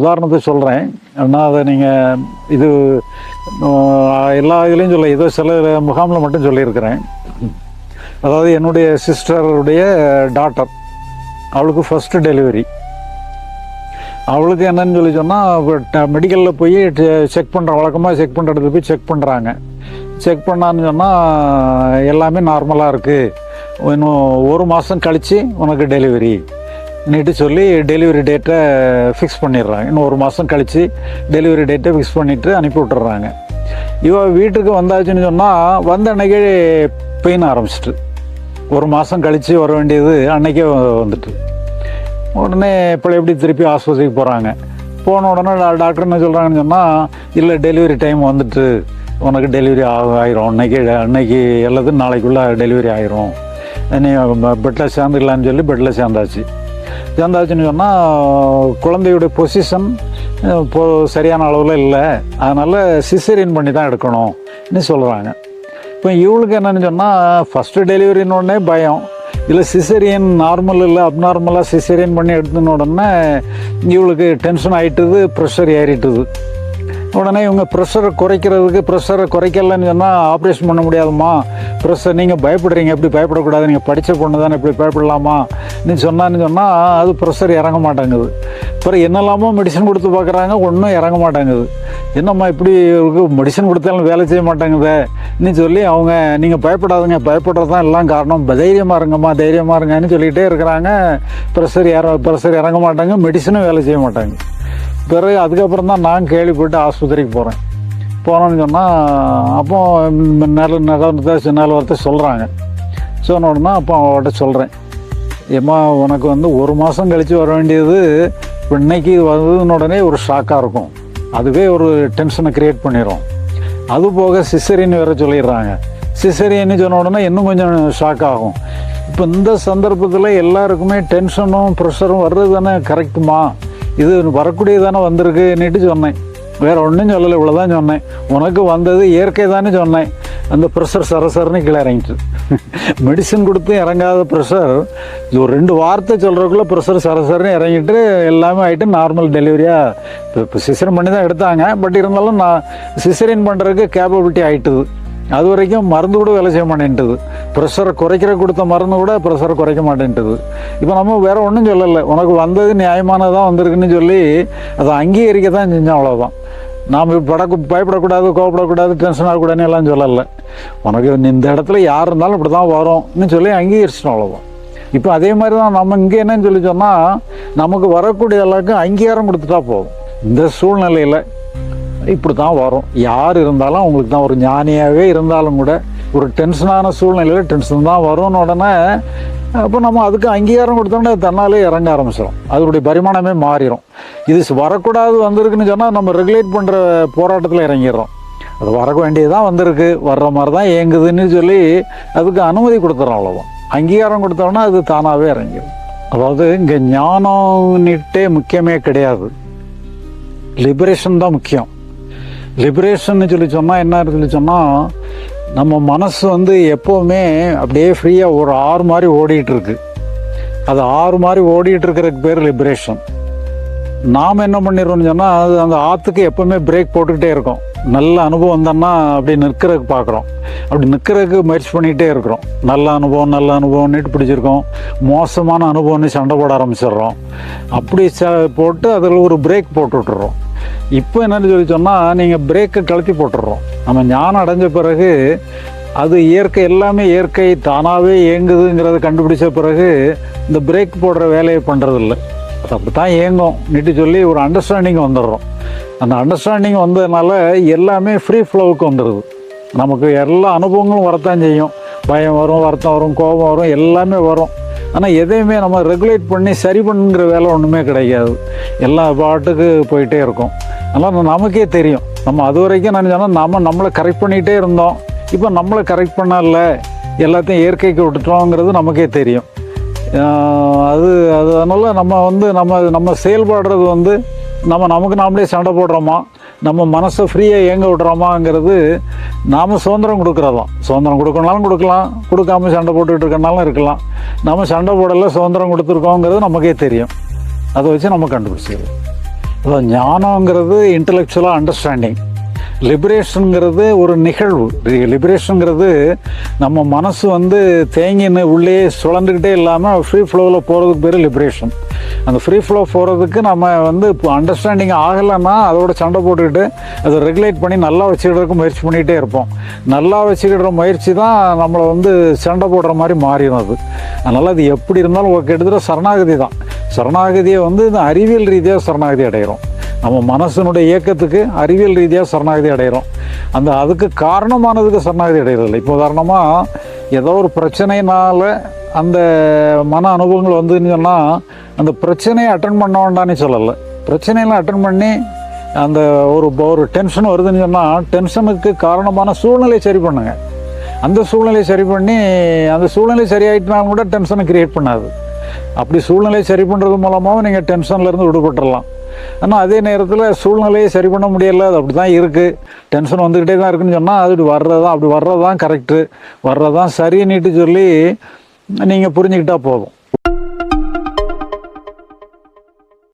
உதாரணத்தை சொல்கிறேன் ஆனால் அதை நீங்கள் இது எல்லா இதுலேயும் சொல்ல ஏதோ சில முகாமில் மட்டும் சொல்லியிருக்கிறேன். அதாவது என்னுடைய சிஸ்டருடைய டாட்டர் அவளுக்கு ஃபஸ்ட்டு டெலிவரி அவளுக்கு என்னன்னு சொல்லி சொன்னால் மெடிக்கலில் போய் செக் பண்ணுற வழக்கமாக செக் பண்ணுற இடத்துல போய் செக் பண்ணுறாங்க செக் பண்ணான்னு சொன்னால் எல்லாமே நார்மலாக இருக்குது இன்னும் ஒரு மாதம் கழித்து உனக்கு டெலிவரி நீட்டு சொல்லி டெலிவரி டேட்டை ஃபிக்ஸ் பண்ணிடுறாங்க. இன்னும் ஒரு மாதம் கழித்து டெலிவரி டேட்டை ஃபிக்ஸ் பண்ணிவிட்டு அனுப்பி விட்டுறாங்க. இவ வீட்டுக்கு வந்தாச்சுன்னு சொன்னால் வந்த அன்னைக்கே பெயின் ஆரம்பிச்சிட்டு. ஒரு மாதம் கழித்து வர வேண்டியது அன்னைக்கே வந்துட்டு. உடனே இப்போ எப்படி திருப்பி ஆஸ்பத்திரிக்கு போகிறாங்க போன உடனே டாக்டர் என்ன சொல்கிறாங்கன்னு சொன்னால் இல்லை டெலிவரி டைம் வந்துட்டு. உனக்கு டெலிவரி ஆயிரும். அன்னைக்கு அன்னைக்கு அல்லது நாளைக்குள்ளே டெலிவரி ஆயிரும். நீ பெட்டில் சேர்ந்துக்கலான்னு சொல்லி பெட்டில் சேர்ந்தாச்சு. சேர்ந்தாச்சுன்னு சொன்னால் குழந்தையுடைய பொசிஷன் இப்போ சரியான அளவில் இல்லை. அதனால் சிசேரியன் பண்ணி தான் எடுக்கணும்னு சொல்கிறாங்க இப்போ இவளுக்கு என்னென்னு சொன்னால் ஃபஸ்ட்டு டெலிவரின்னு உடனே பயம். இல்லை சிசேரியன் நார்மல் இல்லை அப்நார்மலாக சிசேரியன் பண்ணி எடுத்துன உடனே இவளுக்கு டென்ஷன் ஆயிட்டுது ப்ரெஷர் ஏறிட்டுது. உடனே இவங்க ப்ரெஷரை குறைக்கிறதுக்கு ப்ரெஷரை குறைக்கலன்னு சொன்னால் ஆப்ரேஷன் பண்ண முடியாதுமா ப்ரெஷர் நீங்கள் பயப்படுறீங்க. எப்படி பயப்படக்கூடாது. நீங்கள் படித்த பொண்ணு தானே இப்படி பயப்படலாமா? நீ சொன்னான்னு சொன்னால் அது ப்ரெஷர் இறங்க மாட்டேங்குது. அப்புறம் என்னெல்லாமோ மெடிசன் கொடுத்து பார்க்குறாங்க ஒன்றும் இறங்க மாட்டேங்குது. என்னம்மா இப்படி இருக்கு? மெடிசன் கொடுத்தாலும் வேலை செய்ய மாட்டேங்குதே. நீ சொல்லி அவங்க நீங்கள் பயப்படாதுங்க. பயப்படுறது தான் எல்லாம் காரணம். தைரியமாக இருங்கம்மா தைரியமாக இருங்கன்னு சொல்லிகிட்டே இருக்கிறாங்க. ப்ரெஷர் இற ப்ரெஷர் இறங்க மாட்டாங்க. மெடிசனும் வேலை செய்ய மாட்டாங்க. பிறகு அதுக்கப்புறம் தான் நான் கேள்விப்பட்டு ஆஸ்பத்திரிக்கு போகிறேன் போனோன்னு சொன்னால் அப்போ ம், நல்ல நிலவரத்தை சின்ன நிலவரத்தை சொல்கிறாங்க சொன்ன உடனே அப்போ அவட்ட சொல்கிறேன் ஏம்மா உனக்கு வந்து ஒரு மாதம் கழித்து வர வேண்டியது இன்னைக்கு வந்ததுன்னு உடனே ஒரு ஷாக்காக இருக்கும். அதுவே ஒரு டென்ஷனை க்ரியேட் பண்ணிடும் அது போக சிசரின்னு வேற சொல்லிடுறாங்க. சிசரியன்னு சொன்ன உடனே இன்னும் கொஞ்சம் ஷாக் ஆகும். இப்போ இந்த சந்தர்ப்பத்தில் எல்லாருக்குமே டென்ஷனும் ப்ரெஷரும் வர்றது தானே கரெக்டுமா இது வரக்கூடியது தானே வந்திருக்குன்னுட்டு சொன்னேன். வேற ஒன்றும் சொல்லலை இவ்வளோதான் சொன்னேன். உனக்கு வந்தது இயற்கை தானே சொன்னேன். அந்த ப்ரெஷர் சரசரன்னு கீழே இறங்கிட்டு. மெடிசன் கொடுத்து இறங்காத ப்ரெஷர். ஒரு ரெண்டு வார்த்தை சொல்கிறக்குள்ளே ப்ரெஷர் சரசரன்னு இறங்கிட்டு எல்லாமே ஆகிட்டு நார்மல் டெலிவரியாக இப்போ இப்போ சிசரின் பண்ணி தான் எடுத்தாங்க. பட் இருந்தாலும் நான் சிசரின் பண்ணுறதுக்கு கேப்பபிலிட்டி ஆகிட்டுது அது வரைக்கும் மருந்து கூட வேலை செய்ய மாட்டேன்ட்டுது. ப்ரெஷரை குறைக்கிற கொடுத்த மருந்து கூட ப்ரெஷரை குறைக்க மாட்டேன்ட்டுது. இப்போ நம்ம வேற ஒன்றும் சொல்லலை. உனக்கு வந்தது நியாயமானதாக வந்திருக்குன்னு சொல்லி அதை அங்கீகரிக்க தான் செஞ்சோம் அவ்வளோதான் நாம் படக்கு பயப்படக்கூடாது கோவப்படக்கூடாது டென்ஷன் ஆகக்கூடாதுன்னு எல்லாம் சொல்லலை. உனக்கு இந்த இடத்துல யார் இருந்தாலும் இப்படி தான் வரும்னு சொல்லி அங்கீகரிச்சிட்டோம் அவ்வளோதான் இப்போ அதே மாதிரி தான் நம்ம இங்கே என்னன்னு சொல்லி சொன்னால் நமக்கு வரக்கூடிய எல்லாருக்கும் அங்கீகாரம் கொடுத்துட்டா போதும். இந்த சூழ்நிலையில் இப்படி தான் வரும். யார் இருந்தாலும் அவங்களுக்கு தான் ஒரு ஞானியாகவே இருந்தாலும் கூட ஒரு டென்ஷனான சூழ்நிலையில் டென்ஷன் தான் வரும்னு உடனே அப்போ நம்ம அதுக்கு அங்கீகாரம் கொடுத்தோன்னே அது தன்னாலே இறங்க ஆரம்பிச்சிடும் அதனுடைய பரிமாணமே மாறிடும் இது வரக்கூடாது வந்திருக்குன்னு சொன்னால் நம்ம ரெகுலேட் பண்ணுற போராட்டத்தில் இறங்கிடுறோம். அது வர வேண்டியதுதான் வந்திருக்கு. வர்ற மாதிரி தான் இயங்குதுன்னு சொல்லி அதுக்கு அனுமதி கொடுத்துறோம் அவ்வளோதான் அங்கீகாரம் கொடுத்தோம்னா அது தானாகவே இறங்கிடும் அதாவது இங்கே ஞானம்னுட்டே முக்கியமே கிடையாது. லிபரேஷன் தான் முக்கியம். லிபரேஷன் சொல்லி சொன்னால் என்ன சொல்லி சொன்னால் நம்ம மனசு வந்து எப்போவுமே அப்படியே ஃப்ரீயாக ஒரு ஆறு மாதிரி ஓடிட்டு இருக்கு. அது ஆறு மாதிரி ஓடிட்டு இருக்கிறதுக்கு பேர் லிபரேஷன் நாம் என்ன பண்ணிடுறோம்னு சொன்னால் அது அந்த ஆற்றுக்கு எப்போவுமே பிரேக் போட்டுக்கிட்டே இருக்கோம். நல்ல அனுபவம் தானா அப்படி நிற்கிறதுக்கு பார்க்குறோம். அப்படி நிற்கிறதுக்கு முயற்சி பண்ணிகிட்டே இருக்கிறோம். நல்ல அனுபவம் நல்ல அனுபவம்னுட்டு பிடிச்சிருக்கோம். மோசமான அனுபவம்னு சண்டை போட ஆரம்பிச்சிடுறோம். அப்படி ச போட்டு அதில் ஒரு பிரேக் போட்டு விட்டுறோம் இப்போ என்னென்னு சொல்லி சொன்னால் நீங்கள் பிரேக்கை கழட்டி போட்டுடுறோம் நம்ம ஞானம் அடைஞ்ச பிறகு அது இயற்கை எல்லாமே இயற்கை தானாகவே இயங்குதுங்கிறத கண்டுபிடிச்ச பிறகு இந்த பிரேக் போடுற வேலையை பண்ணுறதில்ல அது அப்படி தான் இயங்கும். நிட்டு சொல்லி ஒரு அண்டர்ஸ்டாண்டிங் வந்துடுறோம். அந்த அண்டர்ஸ்டாண்டிங் வந்ததுனால எல்லாமே ஃப்ரீ ஃப்ளோவுக்கு வந்துடுது. நமக்கு எல்லா அனுபவங்களும் வரத்தான் செய்யும். பயம் வரும் வருத்தம் வரும் கோபம் வரும் எல்லாமே வரும். ஆனால் எதையுமே நம்ம ரெகுலேட் பண்ணி சரி பண்ணுங்கிற வேலை ஒன்றுமே கிடைக்காது. எல்லா பாட்டுக்கு போயிட்டே இருக்கும். அதனால் நமக்கே தெரியும். நம்ம அது வரைக்கும் நான் சொன்னால் நம்ம நம்மளை கரெக்ட் பண்ணிகிட்டே இருந்தோம். இப்போ நம்மளை கரெக்ட் பண்ணல. எல்லாத்தையும் இயற்கைக்கு விட்டுட்டோங்கிறது நமக்கே தெரியும். அது அது அதனால் நம்ம வந்து நம்ம நம்ம செயல்படுறது வந்து நம்ம நமக்கு நாமளே சண்டை போடுறோமா? நம்ம மனசை ஃப்ரீயாக இயங்க விடுறோமாங்கிறது நாம் சுதந்திரம் கொடுக்குறதாம் சுதந்திரம் கொடுக்கணும்னாலும் கொடுக்கலாம். கொடுக்காம சண்டை போட்டுக்கிட்டு இருக்கனாலும் இருக்கலாம். நம்ம சண்டை போடல சுதந்திரம் கொடுத்துருக்கோங்கிறது நமக்கே தெரியும். அதை வச்சு நம்ம கண்டுபிடிச்சிடுவோம் அதான் ஞானங்கிறது இன்டலெக்சுவலாக அண்டர்ஸ்டாண்டிங் லிபரேஷனுங்கிறது ஒரு நிகழ்வு. லிபரேஷனுங்கிறது நம்ம மனசு வந்து தேங்கின்னு உள்ளே சுழந்துக்கிட்டே இல்லாமல் ஃப்ரீ ஃப்ளோவில் போகிறதுக்கு பேர் லிபரேஷன் அந்த ஃப்ரீ ஃப்ளோ போகிறதுக்கு நம்ம வந்து இப்போ அண்டர்ஸ்டாண்டிங் ஆகலைன்னா அதோட சண்டை போட்டுக்கிட்டு அதை ரெகுலேட் பண்ணி நல்லா வச்சுக்கிறதுக்கு முயற்சி பண்ணிகிட்டே இருப்போம். நல்லா வச்சுக்கிற முயற்சி தான் நம்மளை வந்து சண்டை போடுற மாதிரி மாறிடும் அது. அதனால் அது எப்படி இருந்தாலும் ஒரு கிட்டத்தட்ட சரணாகதி தான். சரணாகதியை வந்து இந்த அறிவியல் ரீதியாக சரணாகதி அடைகிறோம் நம்ம மனசனுடைய இயக்கத்துக்கு அறிவியல் ரீதியாக சரணாகதி அடைகிறோம் அந்த அதுக்கு காரணமானதுக்கு சரணாகதி அடைகிறதில்ல இப்போ உதாரணமாக ஏதோ ஒரு பிரச்சனையினால அந்த மன அனுபவங்கள் வந்துன்னு சொன்னால் அந்த பிரச்சனையை அட்டன் பண்ண வேண்டாம்னு சொல்லலை. பிரச்சனையெல்லாம் அட்டன் பண்ணி அந்த ஒரு ஒரு டென்ஷன் வருதுன்னு சொன்னால் டென்ஷனுக்கு காரணமான சூழ்நிலையை சரி பண்ணுங்க. அந்த சூழ்நிலையை சரி பண்ணி அந்த சூழ்நிலை சரியாயிட்டுனாலும் கூட டென்ஷனை கிரியேட் பண்ணாது. அப்படி சூழ்நிலையை சரி பண்ணுறது மூலமாகவும் நீங்கள் டென்ஷன்லேருந்து விடுபட்டுடலாம் ஆனால் அதே நேரத்தில் சூழ்நிலையை சரி பண்ண முடியல. அது அப்படி தான் இருக்குது டென்ஷன் வந்துக்கிட்டே தான் இருக்குன்னு சொன்னால் அது வர்றது தான் அப்படி வர்றது தான் கரெக்டு வர்றதான் சரின்னுட்டு சொல்லி நீங்கள் புரிஞ்சுக்கிட்டால் போதும்.